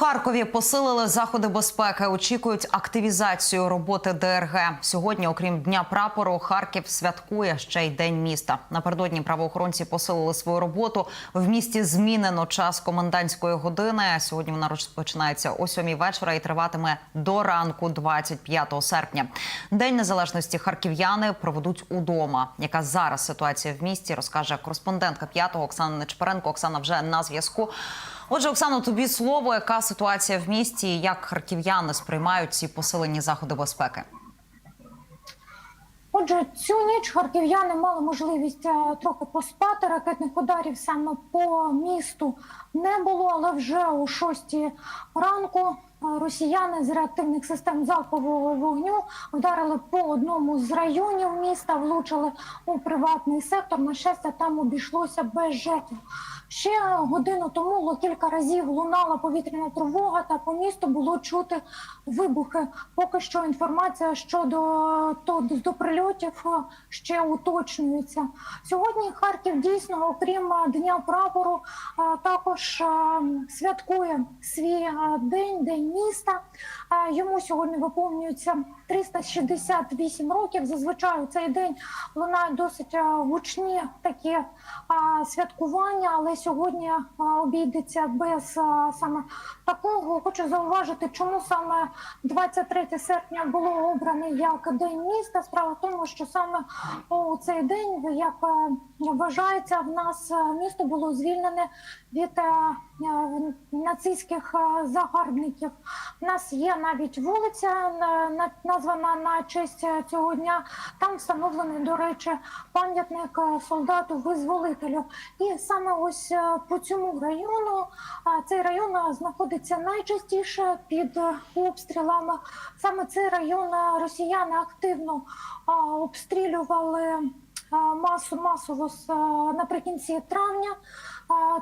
Харкові посилили заходи безпеки. Очікують активізацію роботи ДРГ. Сьогодні, окрім дня прапору, Харків святкує ще й день міста. Напередодні правоохоронці посилили свою роботу. В місті змінено час комендантської години. Сьогодні вона розпочинається о сьомій вечора і триватиме до ранку, 25 серпня. День незалежності харків'яни проведуть удома. Яка зараз ситуація в місті, розкаже кореспондентка п'ятого Оксана Нечперенко. Оксана вже на зв'язку. Отже, Оксано, тобі слово, яка ситуація в місті, як харків'яни сприймають ці посилені заходи безпеки? Отже, цю ніч харків'яни мали можливість е, трохи поспати. Ракетних ударів саме по місту не було, але вже о 6 ранку росіяни з реактивних систем залпового вогню вдарили по одному з районів міста, влучили у приватний сектор. На щастя, там обійшлося без жертв. Ще годину тому кілька разів лунала повітряна тривога, та по місту було чути вибухи. Поки що інформація щодо то до прильотів е, ще уточнюється. Сьогодні Харків дійсно, окрім е, дня прапору, також святкує свій е, день, день міста. Йому сьогодні виповнюється 368 років. Зазвичай у цей день лунають досить е, гучні такі е, святкування, але сьогодні обійдеться без саме такого. Хочу зауважити, чому саме 23 серпня було обране як день міста. Справа в тому, що саме у цей день, як вважається, в нас місто було звільнене від е, е, нацистських е, загарбників. У нас є навіть вулиця на- на- названа на честь цього дня. Там встановлений, до речі, пам'ятник солдату-визволителю. І саме ось по цьому району цей район знаходиться найчастіше під обстрілами. Саме цей район росіяни активно обстрілювали масово наприкінці травня.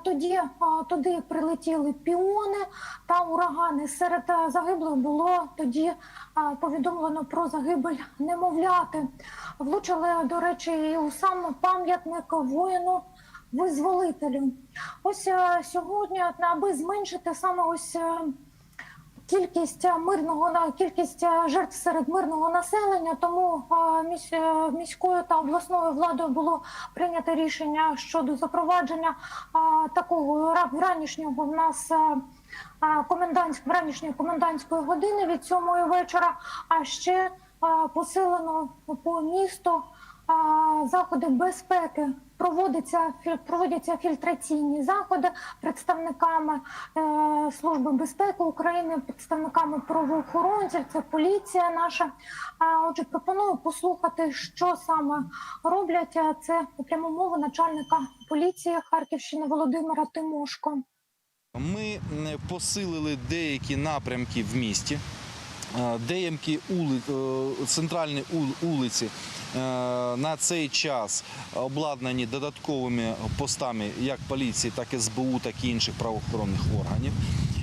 Тоді туди прилетіли піони та урагани. Серед е, загиблих було тоді повідомлено про загибель немовляти. Влучили, до речі, і у сам пам'ятник воїну визволителю. Ось е, сьогодні, аби зменшити саме ось. Кількість мирного на кількість е, жертв серед мирного населення, тому е, місь- е, міською та обласною владою було прийнято рішення щодо запровадження такого ранішнього в нас комендантськ, ранішньої комендантської години від сьомої вечора. А ще посилено по місту заходи безпеки. Проводиться фі- проводяться фільтраційні заходи представниками е, служби безпеки України, представниками правоохоронців. Це поліція наша. А отже, пропоную послухати, що саме роблять. Це пряму мову начальника поліції Харківщини Володимира Тимошко. Ми посилили деякі напрямки в місті. Е, Деякі ули, е, центральні ул- вулиці е, на цей час обладнані додатковими постами як поліції, так і СБУ, так і інших правоохоронних органів.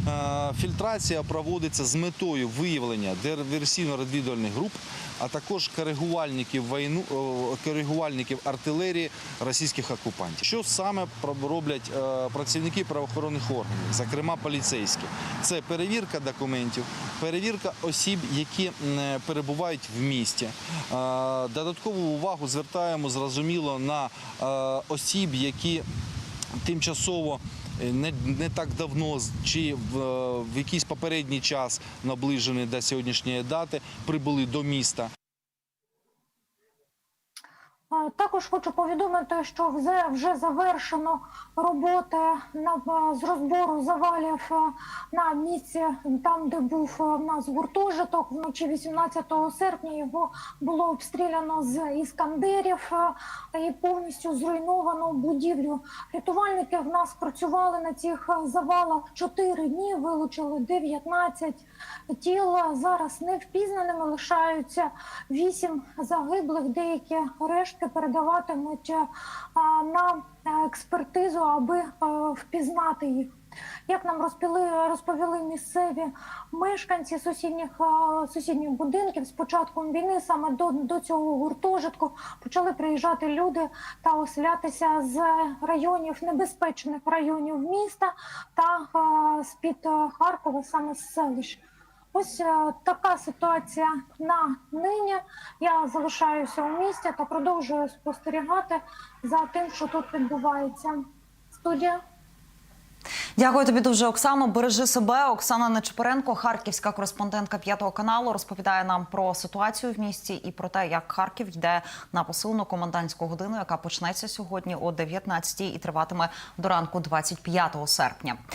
Е, Фільтрація проводиться з метою виявлення диверсійно-розвідувальних груп, а також коригувальників війну, е, коригувальників артилерії російських окупантів. Що саме роблять е, працівники правоохоронних органів, зокрема поліцейські? Це перевірка документів, перевірка осіб, які перебувають в місті. Додаткову увагу звертаємо зрозуміло на осіб, які тимчасово. е, Не, не так давно чи в, е, в якийсь попередній час наближений до сьогоднішньої дати прибули до міста. А, Також хочу повідомити, що вже, вже завершено роботи на, з розбору завалів е, на місці, там, де був е, в нас гуртожиток. Вночі 18 серпня його було обстріляно з іскандерів е, і повністю зруйновано будівлю. Рятувальники в нас працювали на цих е, завалах 4 дні, вилучили 19 тіл. Зараз невпізнаними лишаються 8 загиблих. Деякі рештки передаватимуть на експертизу, аби впізнати їх. Як нам розповіли, розповіли місцеві мешканці сусідніх, сусідніх будинків, з початком війни саме до, до цього гуртожитку почали приїжджати люди та оселятися з районів небезпечних районів міста та з-під е, Харкова, саме з селищ. Ось е, така ситуація на нині. Я залишаюся у місті та продовжую спостерігати за тим, що тут відбувається. Студія. Дякую тобі дуже, Оксано. Бережи себе. Оксана Нечепоренко, харківська кореспондентка п'ятого каналу, розповідає нам про ситуацію в місті і про те, як Харків йде на посилену комендантську годину, яка почнеться сьогодні о 19 і триватиме до ранку 25 серпня.